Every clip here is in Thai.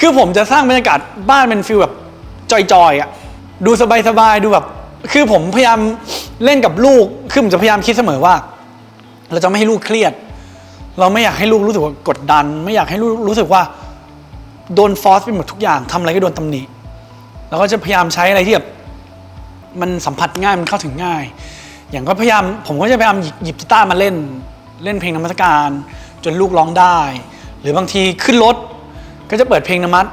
คือผมจะสร้างบรรยากาศบ้านเป็นฟิลแบบจอยๆอะดูสบายๆดูแบบ คือผมพยายามเล่นกับลูกคือผมจะพยายามคิดเสมอว่า เราจะไม่ให้ลูกเครียด เราไม่อยากให้ลูกรู้สึกว่ากดดัน ไม่อยากให้ลูกรู้สึกว่า โดนฟอสไปหมดทุกอย่างทำอะไรก็โดนตำหนิเราก็จะพยายามใช้อะไรที่แบบมันสัมผัสง่ายมันเข้าถึงง่าย อย่างก็พยายาม ผมก็จะพยายามหยิบหยิบกีตาร์มาเล่น เล่นเพลงนมัสการ จนลูกร้องได้ หรือบางทีขึ้นรถ ก็จะเปิดเพลงนมัส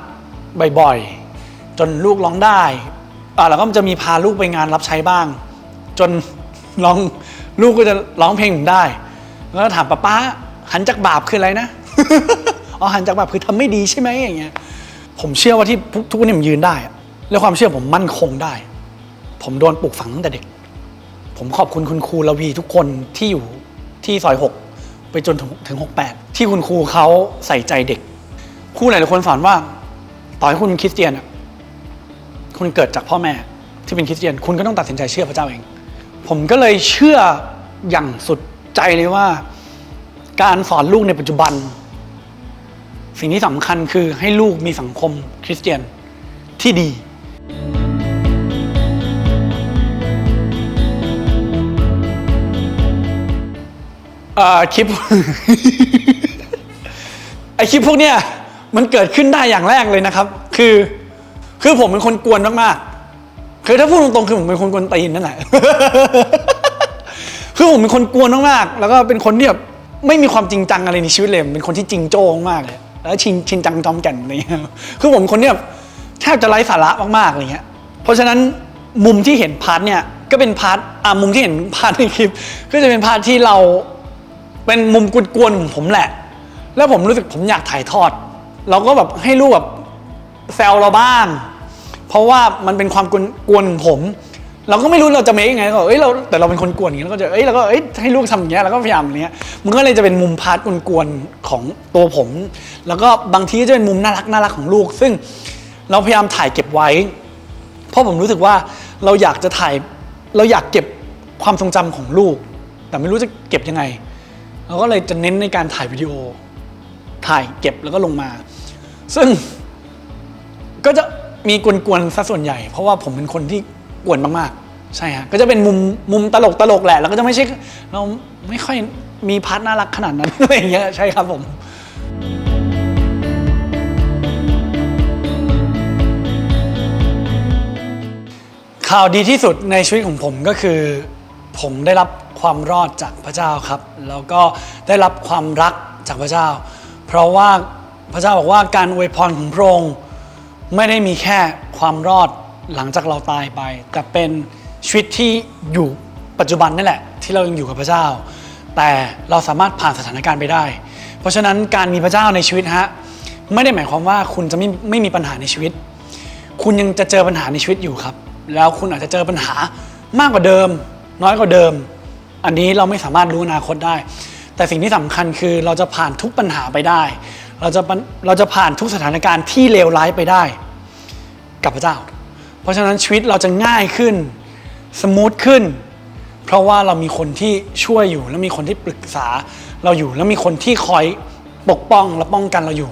บ่อยๆ จนลูกร้องได้อ่าแล้วก็จะมีพาลูกไปงานรับใช้บ้าง จนร้องลูกก็จะร้องเพลงผมได้ แล้วถามป้าป้าหันจากบาปคืออะไรนะอ๋อหันจากบาปคือทำไม่ดีใช่ไหมอย่างเงี้ยผมเชื่อว่าที่ทุกทุกวันนี้ผมยืนได้ แล้วความเชื่อผมมั่นคงได้ ผมโดนปลูกฝังตั้งแต่เด็ก ผมขอบคุณคุณครูละวีทุกคนที่อยู่ที่ซอยหกไปจนถึงหกแปดที่คุณครูเขาใส่ใจเด็ก ครูหลายๆคนสอนว่า ต่อให้คุณคริสเตียนอะคุณเกิดจากพ่อแม่ที่เป็นคริสเตียน คุณก็ต้องตัดสินใจเชื่อพระเจ้าเอง ผมก็เลยเชื่ออย่างสุดใจเลยว่า การสอนลูกในปัจจุบัน สิ่งที่สำคัญคือให้ลูกมีสังคมคริสเตียนที่ดีเอ่อคลิปไอคลิปพวกเนี้ย มันเกิดขึ้นได้อย่างแรกเลยนะครับ คือคือผมเป็นคนกวนมากๆคือถ้าพูดตรงๆคือผมเป็นคนกวนตีนนั่นแหละ คือผมเป็นคนกวนมากๆแล้วก็เป็นคนที่แบบไม่มีความจริงจังอะไรในชีวิตเลยเป็นคนที่จริงโจ้มากเลยแล้วชินชินจังจอมแก่นอะไรเงี้ยคือผมเป็นคนที่แบบแทบจะไร้สาระมากๆอะไรเงี้ย เพราะฉะนั้นมุมที่เห็นพาร์ทเนี่ยก็เป็นพาร์ทอ่ามุมที่เห็นพาร์ทในคลิป ก็จะเป็นพาร์ทที่เราเป็นมุมกวนๆของผมแหละ แล้วผมรู้สึกผมอยากถ่ายทอด เราก็แบบให้ลูกแบบแซวเราบ้าง เพราะว่ามันเป็นความกวนกวนของผม เราก็ไม่รู้เราจะเมคยังไงก็เอ้ยเราแต่เราเป็นคนกวนอย่างนี้เราก็จะเอ้ยเราก็เอ้ยให้ลูกทำอย่างเงี้ยเราก็พยายามอย่างเงี้ยมันก็เลยจะเป็นมุมพาร์ทกวนๆของตัวผม แล้วก็บางทีก็จะเป็นมุมน่ารักน่ารักของลูก ซึ่งเราพยายามถ่ายเก็บไว้ เพราะผมรู้สึกว่าเราอยากจะถ่ายเราอยากเก็บความทรงจำของลูก แต่ไม่รู้จะเก็บยังไง เราก็เลยจะเน้นในการถ่ายวิดีโอ ถ่ายเก็บแล้วก็ลงมา ซึ่งก็จะมีกวนๆซะส่วนใหญ่ เพราะว่าผมเป็นคนที่กวนมากๆ ใช่ฮะก็จะเป็นมุมมุมตลกตลกแหละ แล้วก็จะไม่ใช่เราไม่ค่อยมีพาร์ทน่ารักขนาดนั้นอะไรอย่างเงี้ยใช่ครับผมข่าวดีที่สุดในชีวิตของผมก็คือ ผมได้รับความรอดจากพระเจ้าครับ แล้วก็ได้รับความรักจากพระเจ้า เพราะว่าพระเจ้าบอกว่าการอวยพรของพระองค์ไม่ได้มีแค่ความรอดหลังจากเราตายไป แต่เป็นชีวิตที่อยู่ปัจจุบันนั่แหละ ที่เรายังอยู่กับพระเจ้า แต่เราสามารถผ่านสถานการณ์ไปได้ เพราะฉะนั้นการมีพระเจ้าในชีวิตฮะไม่ได้หมายความว่าคุณจะไม่ไม่มีปัญหาในชีวิต คุณยังจะเจอปัญหาในชีวิตอยู่ครับ แล้วคุณอาจจะเจอปัญหามากกว่าเดิม น้อยกว่าเดิม อันนี้เราไม่สามารถรู้อนาคตได้ แต่สิ่งที่สำคัญคือเราจะผ่านทุกปัญหาไปได้ เราจะเราจะผ่านทุกสถานการณ์ที่เลวร้ายไปได้ กับพระเจ้า เพราะฉะนั้นชีวิตเราจะง่ายขึ้นสมูทขึ้น เพราะว่าเรามีคนที่ช่วยอยู่ แล้วมีคนที่ปรึกษาเราอยู่ แล้วมีคนที่คอยปกป้องและป้องกันเราอยู่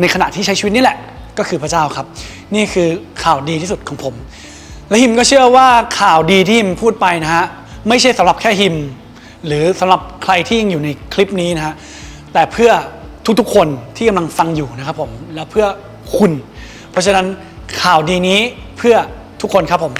ในขณะที่ใช้ชีวิตนี่แหละ ก็คือพระเจ้าครับ นี่คือข่าวดีที่สุดของผม และฮิมก็เชื่อว่าข่าวดีที่ฮิมพูดไปนะฮะไม่ใช่สำหรับแค่ฮิม หรือสำหรับใครที่ยังอยู่ในคลิปนี้นะฮะแต่เพื่อทุกๆคนที่กำลังฟังอยู่นะครับผมและเพื่อคุณ เพราะฉะนั้นข่าวดีนี้เพื่อทุกคนครับผม